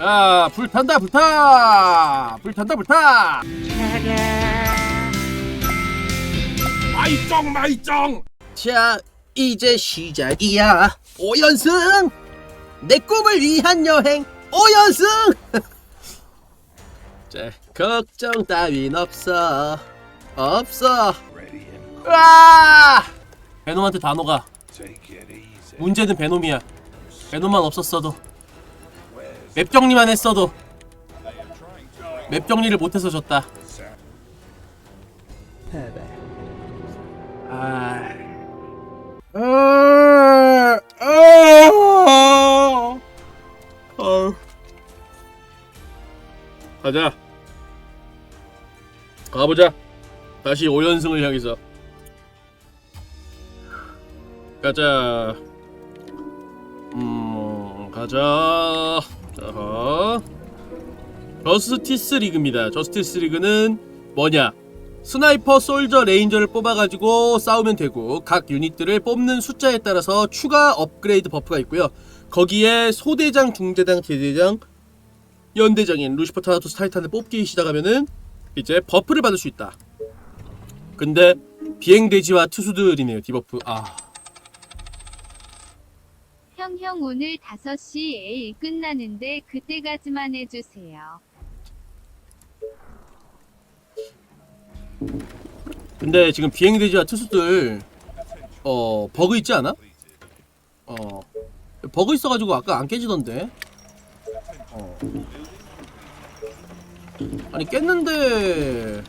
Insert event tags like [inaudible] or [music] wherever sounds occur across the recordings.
야, 불 탄다, 불 타! 불 탄다, 불 타! 마이쩡 마이쩡 자, 이제 시작이야. 오연승 내 꿈을 위한 여행, 오연승 [laughs] 자, 걱정 따윈 없어. 없어. 와! 베놈한테 다 녹아. 문제는 베놈이야. 베놈만 없었어도. 맵 정리만 했어도. 맵 정리를 못해서 졌다. 아. 아. 아. 아. 가자. 가보자. 다시 5연승을 향해서. 가자. 음, 가자. 자. 저스티스 리그입니다. 저스티스 리그는 뭐냐? 스나이퍼, 솔저, 레인저를 뽑아가지고 싸우면 되고 각 유닛들을 뽑는 숫자에 따라서 추가 업그레이드 버프가 있고요. 거기에 소대장, 중대장, 대대장, 연대장인 루시퍼, 타나토스, 타이탄을 뽑기 시작하면은 이제 버프를 받을 수 있다. 근데 비행돼지와 투수들이네요. 디버프. 아, 형, 형 오늘 5시에 끝나는데 그때까지만 해주세요. 근데 지금 비행돼지와 투수들 어 버그 있지 않아? 어 버그 있어가지고 아까 안 깨지던데. 어. 아니 깼는데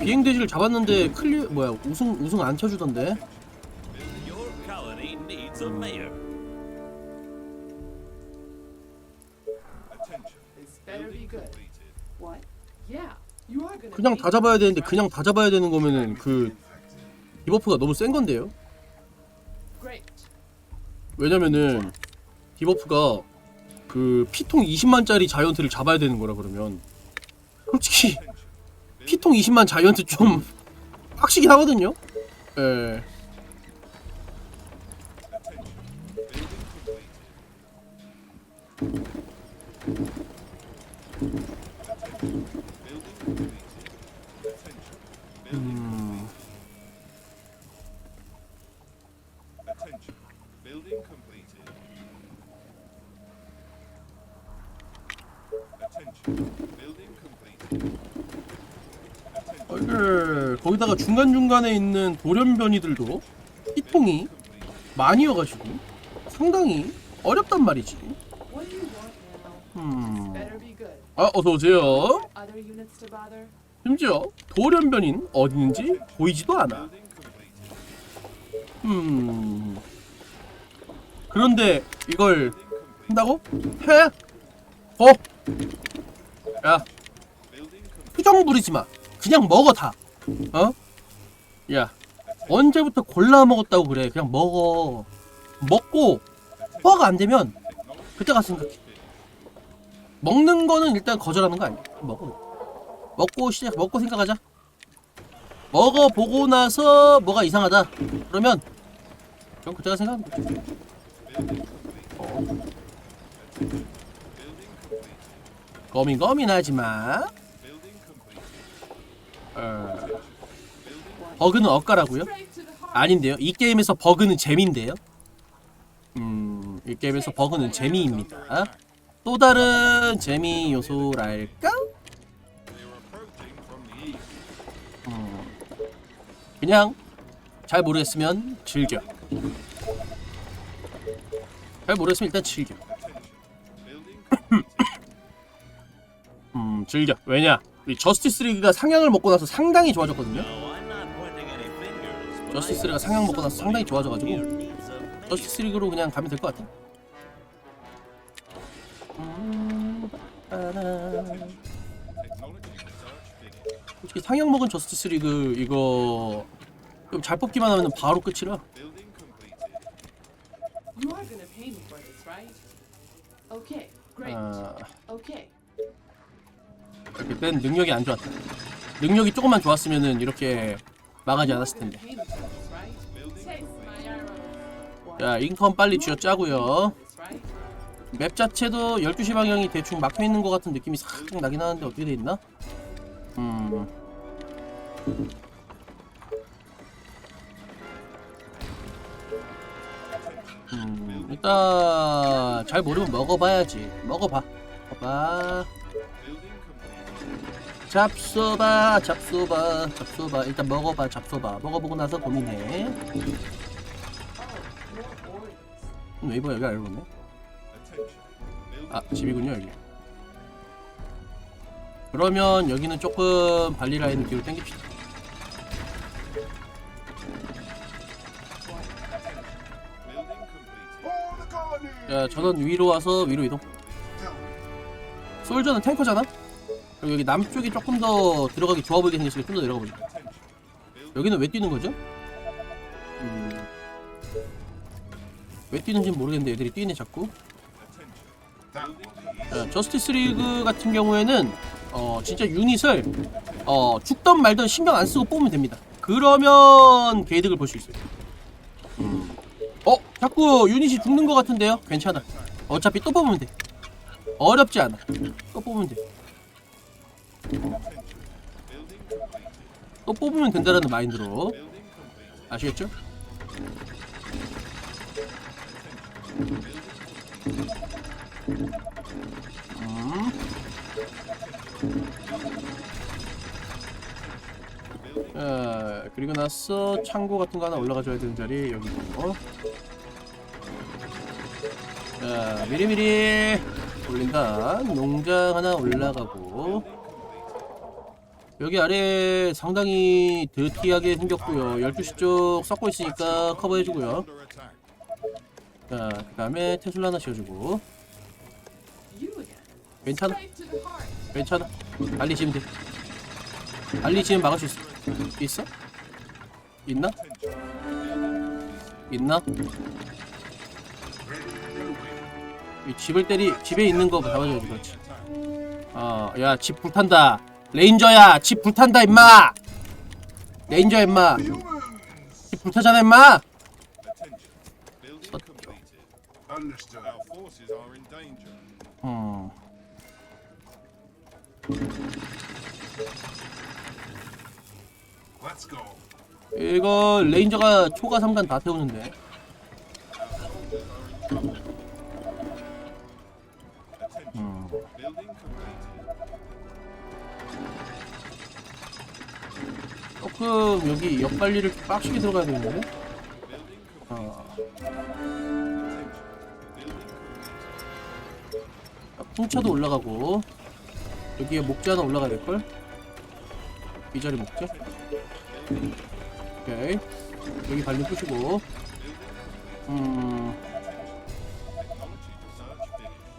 비행돼지를 잡았는데 클리 뭐야 우승 우승 안 쳐주던데. Your 그냥 다 잡아야 되는데? 그냥 다 잡아야 되는 거면은 그 디버프가 너무 센 건데요. 왜냐면은 디버프가 그 피통 20만짜리 자이언트를 잡아야 되는 거라 그러면 솔직히 피통 20만 자이언트 좀 [laughs] 빡시긴 하거든요. 예. 거기다가 중간 중간에 있는 돌연변이들도 피통이 많이여가지고 상당히 어렵단 말이지. 음. 아 어서 오세요. Other units to bother? 심지어 돌연변인 어디 있는지 보이지도 않아. 음. 그런데 이걸 한다고? 해? 어? 야, 표정 부리지 마. 그냥 먹어 다. 어? 야, 언제부터 골라 먹었다고 그래? 그냥 먹어. 먹고 소화가 안 되면 그때 가서 생각해. 먹는 거는 일단 거절하는 거 아니야? 먹어. 먹고 시작. 먹고 생각하자. 먹어 보고 나서 뭐가 이상하다. 그러면 그럼 그때가 생각하면 돼. 어. 고민 고민하지 마. 어. 버그는 heart. 아닌데요. 이 게임에서 버그는 재미인데요. 음, 이 게임에서 버그는 재미입니다. 또 다른 재미 요소랄까? 음, 그냥 잘 모르겠으면 즐겨. 잘 모르겠으면 일단 즐겨. [coughs] 음, 즐겨. 왜냐? 이 저스티스 리그가 상향을 먹고 나서 상당히 좋아졌거든요. 저스티스 리그가 상향 먹고 나서 상당히 좋아져가지고 저스티스 리그로 그냥 가면 될 것 같아. 음. 솔직히 상향 먹은 저스티스 리그 이거 좀 잘 뽑기만 하면 바로 끝이라. Building 그땐 능력이 안 좋았다. 능력이 조금만 좋았으면은 이렇게 망하지 않았을 텐데. 자, 인컴 빨리 쥐어 짜고요. This, right? 맵 자체도 12시 방향이 대충 막혀 있는 것 같은 느낌이 살짝 나긴 하는데 어떻게 돼 있나? 음. 음, 일단 잘 모르면 먹어봐야지. 먹어봐. 먹어봐. 잡숴봐, 잡숴봐, 잡숴봐. 일단 먹어봐, 잡숴봐. 먹어보고 나서 고민해. 웨이버 여기 알고 있네. 아 집이군요 여기. 그러면 여기는 조금 발리 라인을 뒤로 당깁시다. 야 전원 위로 와서 위로 이동. 솔저는 탱커잖아. 그리고 여기 남쪽이 조금 더 들어가기 좋아 보이게 생겼으니까 좀 더 내려가 보자. 여기는 왜 뛰는 거죠? 음, 왜 뛰는지 는 모르겠는데 애들이 뛰네 자꾸. 어, 저스티스 리그 같은 경우에는 어, 진짜 유닛을 어, 죽던 말던 신경 안 쓰고 뽑으면 됩니다. 그러면 개이득을 볼 수 있어요. 음. 어? 자꾸 유닛이 죽는 것 같은데요? 괜찮아. 어차피 또 뽑으면 돼. 어렵지 않아. 또 뽑으면 돼. 또 뽑으면 된다라는 마인드로 아시겠죠? 음. 자, 그리고 나서 창고 같은 거 하나 올라가줘야 되는 자리 여기고. 자, 미리미리 올린다. 농장 하나 올라가고. 여기 아래 상당히 드티하게 생겼고요. 12시 쪽 썩고 있으니까 커버해주고요. 자, 그 다음에 테슬라 하나 again. 괜찮아. 괜찮아. 빨리 지면 돼. 빨리 지면 막을 수 있어. 있어? 있나? 있나? 이 집을 때리 집에 있는 거 잡아줘야지 그렇지. 어, 야집 불탄다. 레인저야, 집 불탄다 임마. 레인저 임마. 집 불타잖아 임마. 음. 이거 레인저가 초과 3간 다 태우는데. 조금 여기 역관리를 빡시게 들어가야 되는데. 어. 자, 풍차도 올라가고 여기에 목재 하나 올라가야 될걸? 이 자리 목재? 오케이 여기 발리 부시고 음...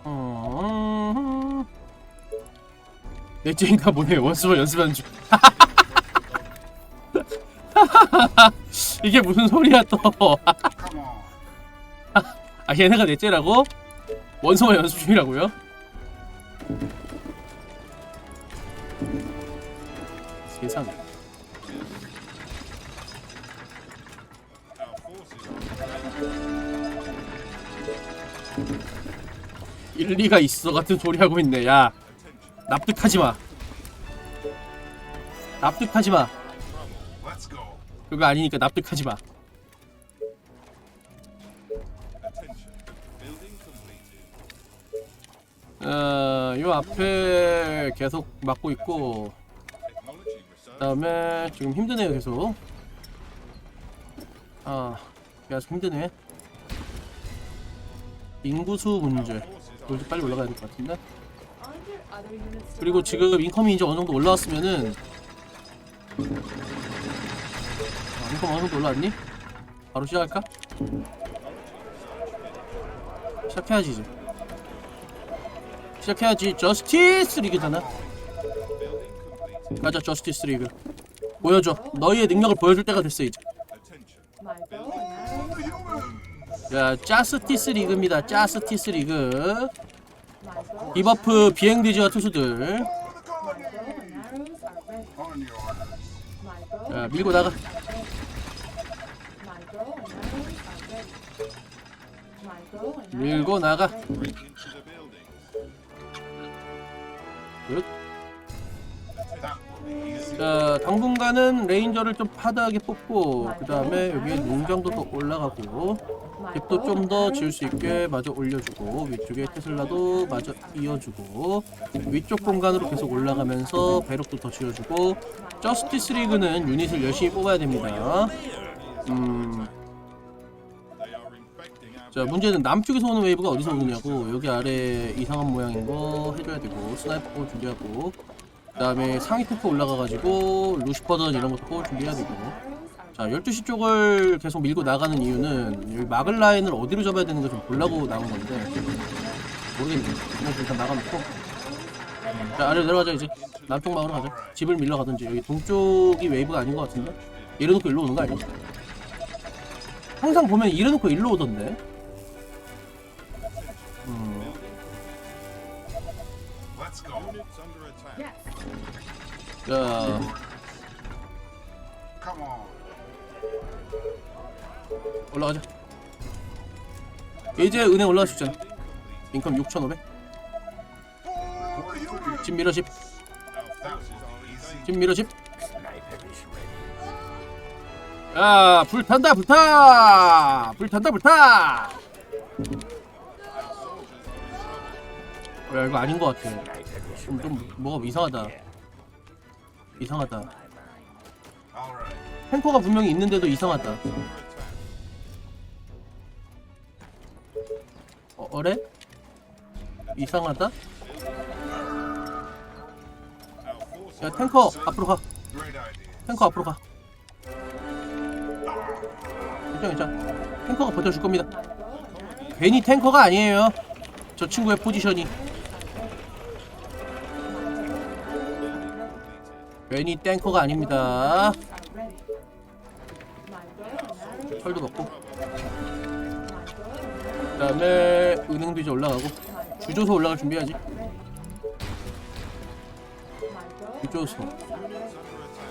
음... 넷째인가 보네 원수만 연습하는 중 [laughs] [laughs] 이게 무슨 소리야 또. [laughs] 아 얘네가 넷째라고? 원소만 연습 중이라고요? 세상에 일리가 있어 같은 소리 하고 있네 야 납득하지 마 납득하지마 Let's 그거 아니니까. Building completed. 어, 요 앞에 계속 막고 있고 Technology research. 그 다음에 지금 힘드네요 계속 아 계속 힘드네 인구수 문제 여기 빨리 올라가야 될 것 같은데 그리고? 지금 인컴이 이제 어느 정도 올라왔으면은 어느 정도 올라왔니? 바로 시작할까? 시작해야지 이제. 시작해야지. 저스티스 리그잖아 가자 저스티스 리그 보여줘. 너희의 능력을 보여줄 때가 됐어 이제. 자 짜스티스 리그입니다. 짜스티스 리그 디버프 비행디지와 투수들. 자 밀고 나가 밀고 나가. 자, 당분간은 레인저를 좀 하드하게 뽑고 그 다음에 여기에 농장도 더 올라가고 집도 좀 더 지을 수 있게 마저 올려주고 위쪽에 테슬라도 마저 이어주고 위쪽 공간으로 계속 올라가면서 배럭도 더 지어주고 저스티스 리그는 유닛을 열심히 뽑아야 됩니다. 음, 자 문제는 남쪽에서 오는 웨이브가 어디서 오느냐고. 여기 아래 이상한 모양인 거 해줘야 되고 스나이퍼 볼 준비하고 그 다음에 상위 테크 올라가가지고 루시퍼든 이런 것도 준비해야 되고. 자 12시 쪽을 계속 밀고 나가는 이유는 여기 막을 라인을 어디로 잡아야 되는 가 좀 보려고 나온 건데. 모르겠네. 그냥 일단 나가놓고. 자 아래로 내려가자 이제. 남쪽 막으로 가자. 집을 밀러 가든지. 여기 동쪽이 웨이브가 아닌 것 같은데? 이래놓고 일로 오는 거 아니야? 항상 보면 이래놓고 일로 오던데 음. 올라가자 이제 은행 올라갈 수 있잖아 인컴 6,500 집 밀어 집 That will be easy. 집 밀어 집 야, 불 탄다, 불 타! 불 탄다, 불 타! 야, 이거 아닌 것 같아. 좀, 좀, 뭐가 이상하다. 이상하다. 탱커가 분명히 있는데도 이상하다. 어, 어래? 이상하다? 야, 탱커, 앞으로 가. 탱커 앞으로 가. 괜찮아, 괜찮아. 탱커가 버텨줄 겁니다. 괜히 탱커가 아니에요. 저 친구의 포지션이. 괜히 탱커가 아닙니다. 철도 먹고. 그 다음에 은행도 이제 올라가고. 주조소 올라갈 준비해야지. 주조소.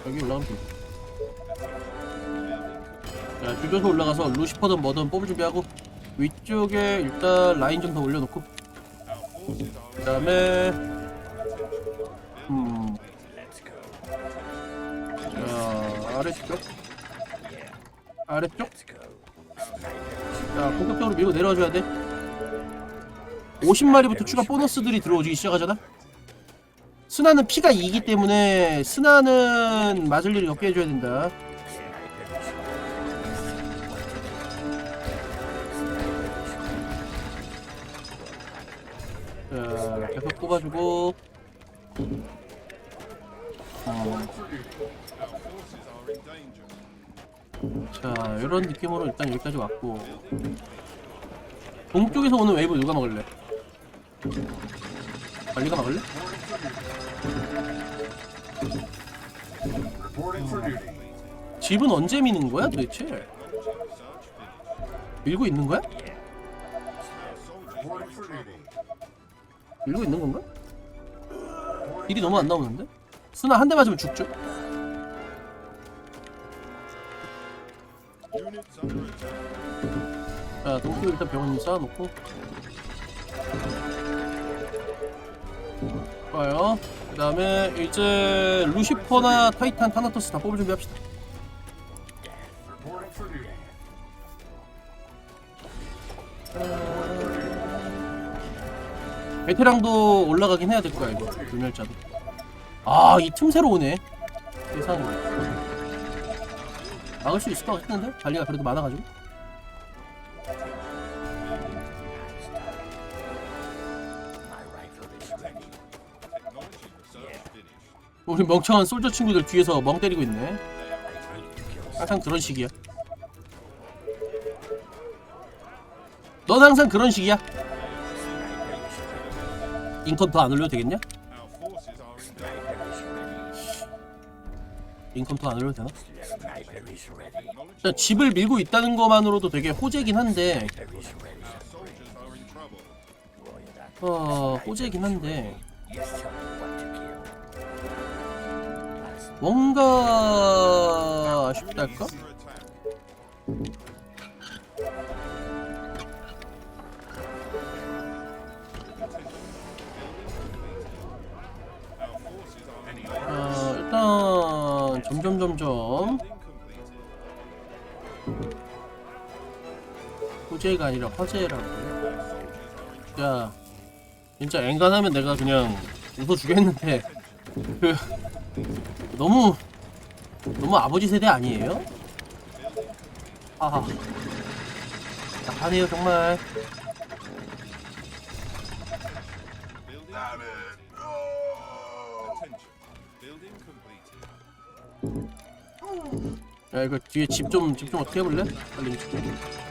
여기 올라가면 돼. 자, 주조소 올라가서 루시퍼든 뭐든 뽑을 준비하고 위쪽에 일단 라인 좀 더 올려놓고 그 다음에 아래쪽? 아래쪽? 자, 본격적으로 밀고 내려와줘야 돼. 50마리부터 추가 보너스들이 들어오기 시작하잖아? 스나는 피가 2이기 때문에 스나는 맞을 일이 없게 해줘야 된다. 자, 계속 뽑아주고. 어, 자, 이런 느낌으로 일단 여기까지 왔고. 동쪽에서 오는 웨이브 누가 먹을래? 관리가 duty. 집은 언제 미는 거야 도대체? 밀고 있는 거야? 밀고 있는 건가? 일이 너무 안 나오는데? 스나 한 대 맞으면 죽죠? 자, 동쪽 일단 병원 쌓아놓고. 좋아요. 그 다음에 이제 루시퍼나 타이탄, 타나토스 다 뽑을 준비합시다. 베테랑도 올라가긴 해야 될 거야, 이거. 불멸자도. 아, 이 틈새로 오네. 세상에. 막을 수 있을 것 같은데? 관리가 그래도 많아가지고. 우리 멍청한 솔저 친구들 뒤에서 멍 때리고 있네. 항상 그런 식이야. 넌 항상 그런 식이야. 인컴 더 안 올려도 되겠냐? 인컴 더 안 올려도 되나? 진짜 집을 밀고 있다는 것만으로도 되게 호재긴 한데. 어 호재긴 한데. 뭔가 아쉽달까? 아, 일단 점점 점점. 호재가 아니라 화재라고. 야, 진짜 앵간하면 내가 그냥 웃어 주겠는데 그 너무 너무 아버지 세대 아니에요? 아, 나하네요 정말. 야 이거 뒤에 집 좀 집 좀 어떻게 해볼래? 빨리 집 좀.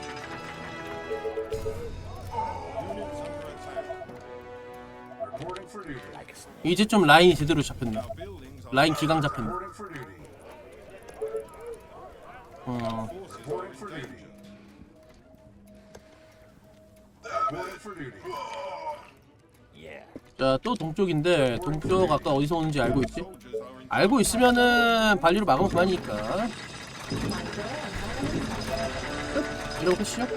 이제 좀 라인이 제대로 잡혔네. 라인 기강 잡혔네. 어. 자또 동쪽인데 동쪽 아까 어디서 오는지 알고 있지? 알고 있으면은 발리로 막으면 그만이니까. 끝. 이러고 끝이요?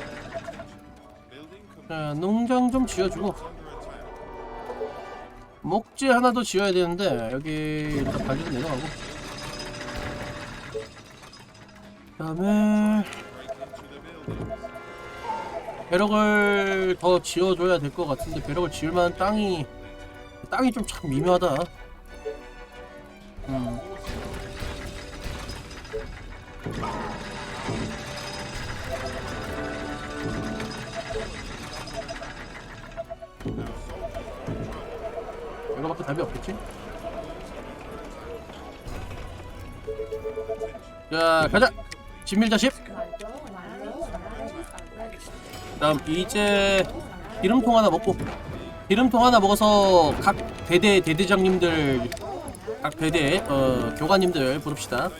자 농장 좀 지어주고. 목재 하나 더 지어야 되는데 여기 일단 발리로 내려가고. the buildings. 배럭을 더 지어줘야 될 것 같은데 배럭을 지을 만한 땅이 땅이 좀 참 미묘하다. 음. 답이 없겠지? 자 가자 진밀자십 다음 이제 기름통 하나 먹고 기름통 하나 먹어서 각 대대 대대장님들 각 대대 어 교관님들 부릅시다.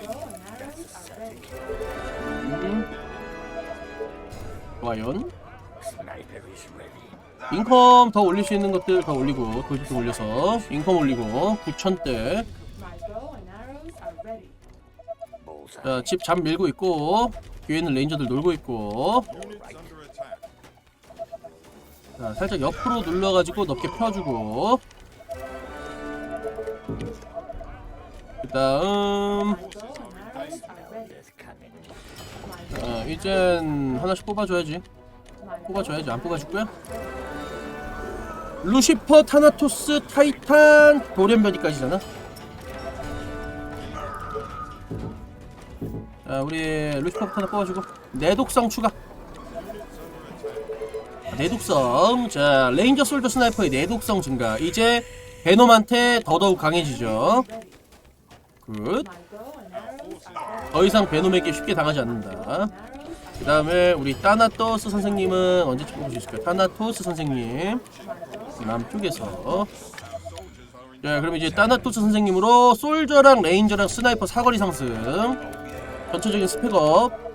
음. 좋아요. 인컴 더 올릴 수 있는 것들 더 올리고 돌직도 올려서 인컴 올리고 9천대 My bow and arrows are ready. 자, 집 잠 밀고 있고 뒤에는 레인저들 놀고 있고. 자, 살짝 옆으로 눌러가지고 넓게 펴주고 그 다음. 어, 이젠 하나씩 뽑아줘야지 뽑아줘야지 안 뽑아줄 거야? 루시퍼, 타나토스, 타이탄, 돌연변이까지잖아. 자 우리 루시퍼부터 하나 뽑아주고. 내독성 추가. 내독성. 자 레인저 솔저 스나이퍼의 내독성 증가. 이제 베놈한테 더더욱 강해지죠. 굿. 더 이상 베놈에게 쉽게 당하지 않는다. 그 다음에 우리 타나토스 선생님은 언제쯤 뽑을 수 있을까요? 타나토스 선생님 남쪽에서 자 그럼 이제 타나토스 선생님으로 솔저랑 레인저랑 스나이퍼 사거리 상승 전체적인 스펙업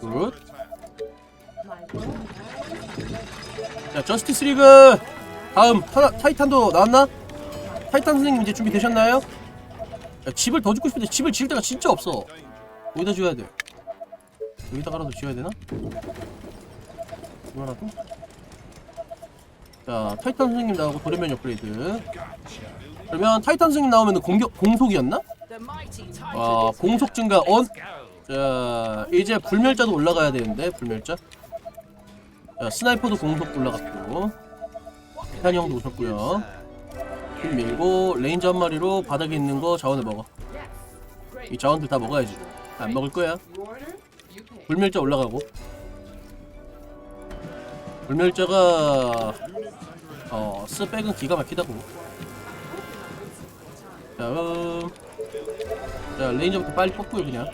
굿. 자 저스티스 리그 다음 타나, 타이탄도 나왔나? 타이탄 선생님 이제 준비되셨나요? 야, 집을 더 짓고 싶은데 집을 지을 데가 진짜 없어 어디다 지어야 돼? 여기다 가라도 지어야 되나? 이거라도? 자 타이탄 선생님 나오고 도련변 업그레이드 그러면 타이탄 선생님 나오면 공격 공속이었나? 아 공속 증가 온? 자 이제 불멸자도 올라가야 되는데 불멸자 자 스나이퍼도 공속 올라갔고 티탄 형도 오셨고요 힘 밀고 레인저 한 마리로 바닥에 있는 거 자원을 먹어 이 자원들 다 먹어야지 안 먹을 거야. 불멸자 올라가고 불멸자가 어 스백은 기가 막히다고. 자 음. 자 레인저부터 빨리 뽑고요 그냥.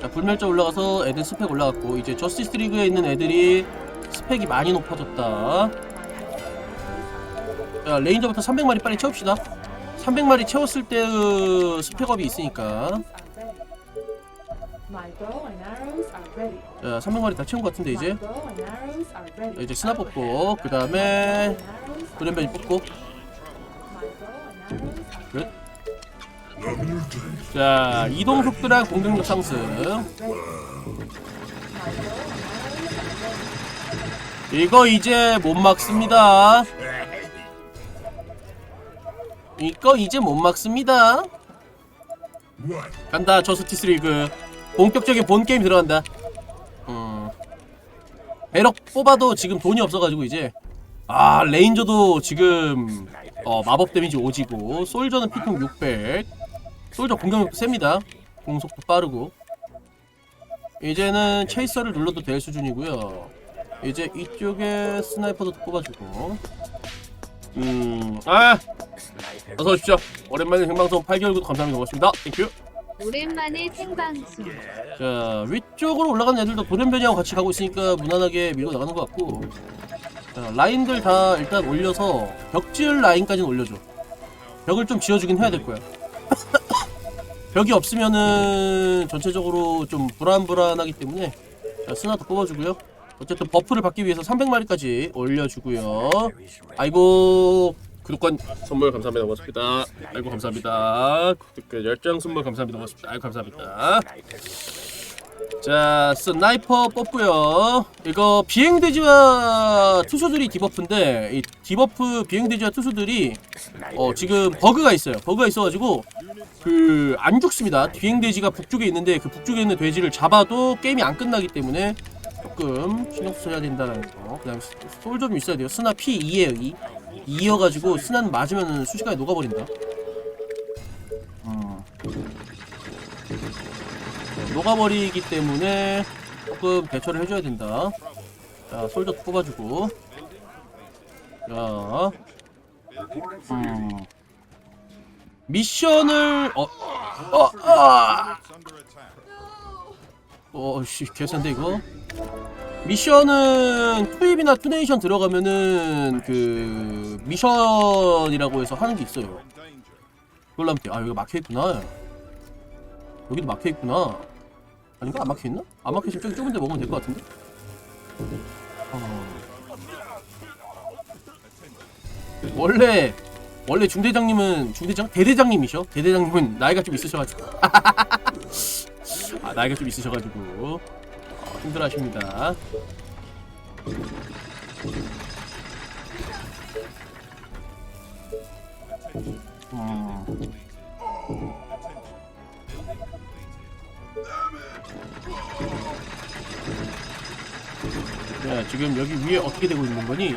자 불멸자 올라가서 애들 스펙 올라갔고 이제 저스티스 리그에 있는 애들이 스펙이 많이 높아졌다. 자 레인저부터 300마리 빨리 채웁시다. 300마리 채웠을 때의 스펙업이 있으니까. 자 300마리 다 채운 것 같은데 이제 이제 스나 뽑고 그 다음에 돌연변이 뽑고 끝. 자 이동 속도랑 공격력 상승 이거 이제 못 막습니다 이거 이제 못 막습니다. 간다 저스티스 리그 본격적인 본 게임 들어간다. 음. 배럭 뽑아도 지금 돈이 없어가지고 이제 아 레인저도 지금 어, 마법 데미지 오지고 솔저는 피통 600 솔저 공격력도 셉니다. 공속도 빠르고. 이제는 체이서를 눌러도 될 수준이고요. 이제 이쪽에 스나이퍼도 뽑아주고. 음아! 어서 오십시오. 오랜만에 생방송 8개월 구독 감사합니다. 고맙습니다. 땡큐 오랜만에 생방송. 자 위쪽으로 올라가는 애들도 돌연변이하고 같이 가고 있으니까 무난하게 밀고 나가는 것 같고. 자, 라인들 다 일단 올려서 벽지을 라인까지는 올려줘. 벽을 좀 지어주긴 해야 될 거야. [coughs] 벽이 없으면은 전체적으로 좀 불안불안하기 때문에. 자, 스나도 뽑아주고요. 어쨌든 버프를 받기 위해서 300마리까지 올려주고요. 아이고 구독권 선물 감사합니다. 고맙습니다. 아이고 감사합니다. 구독권 열장 선물 감사합니다. 고맙습니다. 아이고 감사합니다. 자 스나이퍼 뽑고요. 이거 비행돼지와 투수들이 디버프인데 이 디버프 비행돼지와 투수들이 어 지금 버그가 있어요. 버그가 있어가지고 그 안 죽습니다. 비행돼지가 북쪽에 있는데 그 북쪽에 있는 돼지를 잡아도 게임이 안 끝나기 때문에 조금 신경 써야 된다는 거. 그다음 솔좀 있어야 돼요. 스나 P2에요 2 2여가지고 스나는 맞으면 순식간에 녹아버린다 음. 녹아버리기 때문에 조금 대처를 해줘야 된다. 자, 솔더 뽑아주고. 자, 음. 미션을, 어, 어, 아! 어, 씨, 개센데, 이거? 미션은 투입이나 투네이션 들어가면은 그 미션이라고 해서 하는 게 있어요. 그걸로 하면 돼. 아, 여기 막혀있구나. 여기도 막혀있구나. 아닌가? 안 막혀있나? 안 막혀있으면 저기 좁은 데 먹으면 될 것 같은데? 어... 원래, 원래 중대장님은, 중대장? 대대장님이셔? 대대장님은 나이가 좀 있으셔가지고. [laughs] 아, 나이가 좀 있으셔가지고. 어, 힘들어 하십니다. 음. 야, 지금 여기 위에 어떻게 되고 있는 거니?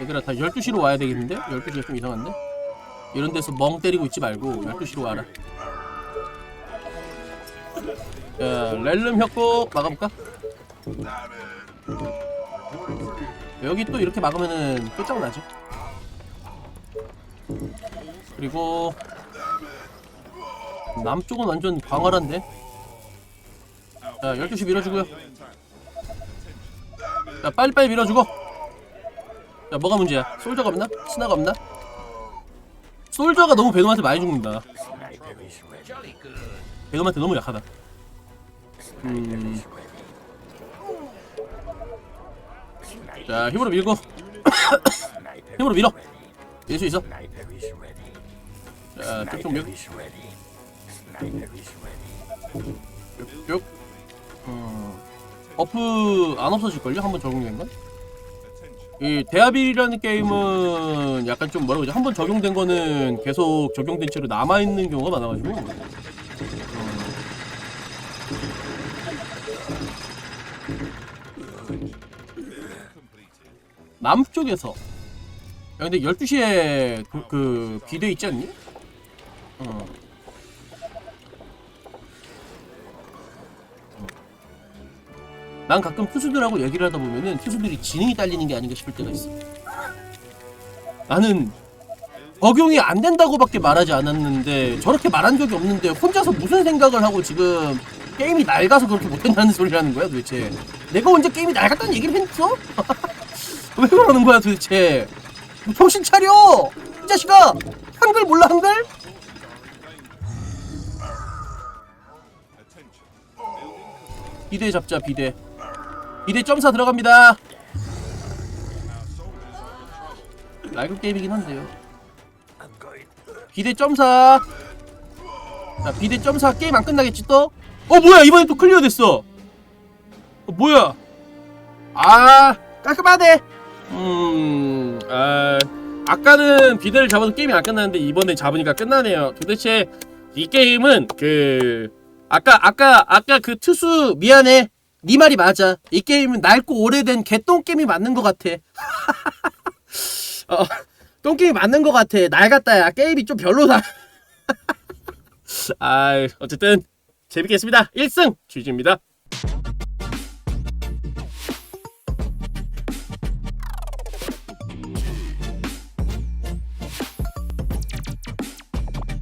얘들아 다 12시로 와야 되겠는데? 12시가 좀 이상한데? 이런 데서 멍 때리고 있지 말고 12시로 와라 자 렐름 협곡 막아볼까? 여기 또 이렇게 막으면은 끝장나지 그리고 남쪽은 완전 광활한데? 자 12시 밀어주고요. 자 빨리빨리 밀어주고. 자 뭐가 문제야? 솔저가 없나? 스나가 없나? 솔저가 너무 베놈한테 많이 죽는다. 베놈한테 너무 약하다 음. 자 힘으로 밀고 [coughs] 힘으로 밀어 밀 수 있어 자 쭉쭉 밀고 쭉 음. 버프 안 없어질걸요? 한번 적용된 건? 이 대합일이라는 게임은 약간 좀 뭐라고 그러지? 한번 적용된 거는 계속 적용된 채로 남아있는 경우가 많아가지고 남쪽에서 야 근데 12시에 그, 그 비대 있지 않니? 어. 난 가끔 투수들하고 얘기를 하다 보면은 투수들이 지능이 딸리는 게 아닌가 싶을 때가 있어. 나는 적용이 안 된다고밖에 말하지 않았는데 저렇게 말한 적이 없는데 혼자서 무슨 생각을 하고 지금 게임이 낡아서 그렇게 못한다는 소리를 하는 거야 도대체. 내가 언제 게임이 낡았다는 얘기를 했어? [laughs] 왜 그러는 거야 도대체? 정신 차려! 이 자식아! 한글 몰라 한글? 비대 잡자 비대. 비대 점사 들어갑니다. 라이브 게임이긴 한데요. 비대 점사. 자 비대 점사 게임 안 끝나겠지 또? 어 뭐야 이번에 또 클리어 됐어. 어, 뭐야? 아 깔끔하네. 음, 아, 아까는 비대를 잡아도 게임이 안 끝났는데 이번에 잡으니까 끝나네요. 도대체 이 게임은 그 아까 아까 아까 그 투수 미안해. 네 말이 맞아. 이 게임은 낡고 오래된 개똥 게임이 맞는 것 같아. [laughs] 어, 똥 게임이 맞는 것 같아. 낡았다 야. 게임이 좀 별로다. [laughs] 아, 어쨌든 재밌겠습니다. 1승 주주입니다.